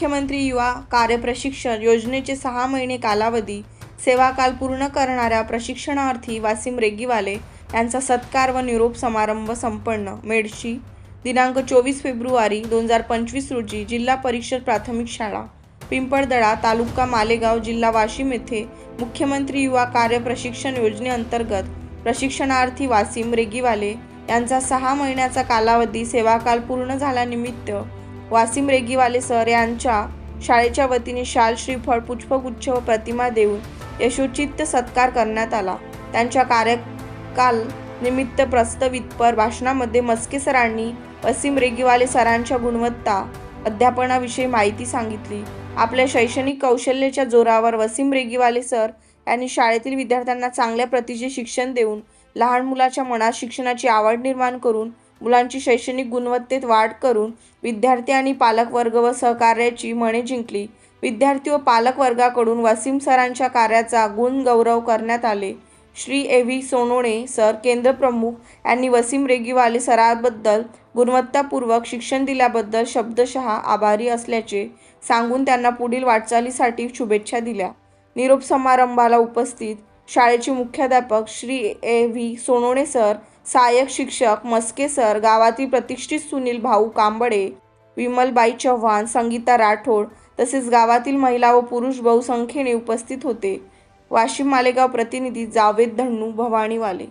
मुख्यमंत्री युवा कार्यप्रशिक्षण योजनेचे सहा महिने कालावधी सेवाकाल पूर्ण करणाऱ्या प्रशिक्षणार्थी वासिम रेग्गीवाले यांचा सत्कार व निरोप समारंभ संपन्न. मेडशी दिनांक चोवीस फेब्रुवारी दोन हजार पंचवीस रोजी जिल्हा परिषद प्राथमिक शाळा पिंपळदळा तालुका मालेगाव जिल्हा वाशिम येथे मुख्यमंत्री युवा कार्य प्रशिक्षण योजनेअंतर्गत प्रशिक्षणार्थी वासिम रेगीवाले यांचा सहा महिन्याचा कालावधी सेवाकाल पूर्ण झाल्यानिमित्त वासिम रेगीवाले सर यांच्या शाळेच्या वतीने शाल श्रीफळ पुष्पगुच्छ व प्रतिमा देऊन यशोचित्त सत्कार करण्यात आला. त्यांच्या कार्यकाल निमित्त प्रस्तवितपर भाषणामध्ये मस्के सरांनी वसीम रेगीवाले सरांच्या गुणवत्ता अध्यापनाविषयी माहिती सांगितली. आपल्या शैक्षणिक कौशल्याच्या जोरावर वसीम रेगीवाले सर यांनी शाळेतील विद्यार्थ्यांना चांगल्या प्रतीचे शिक्षण देऊन लहान मुलाच्या मनात शिक्षणाची आवड निर्माण करून मुलांची शैक्षणिक गुणवत्तेत वाढ करून विद्यार्थी आणि पालकवर्ग व सहकार्याची मने जिंकली. विद्यार्थी व पालक वर्गाकडून वसीम सरांच्या कार्याचा गुण गौरव करण्यात आले. Shri A V Sonone sir केंद्रप्रमुख यांनी वसीम रेगीवाले सराबद्दल गुणवत्तापूर्वक शिक्षण दिल्याबद्दल शब्दशः आभारी असल्याचे सांगून त्यांना पुढील वाटचालीसाठी शुभेच्छा दिल्या. निरोप समारंभाला उपस्थित शाळेचे मुख्याध्यापक Shri A V Sonone sir सहाय्यक शिक्षक मस्के सर गावातील प्रतिष्ठित सुनील भाऊ कांबळे विमलबाई चव्हाण संगीता राठोड तसेच गावातील महिला व पुरुष बहुसंख्येने उपस्थित होते. वाशिम मालेगाव प्रतिनिधी जावेद धन्नू भवानीवाले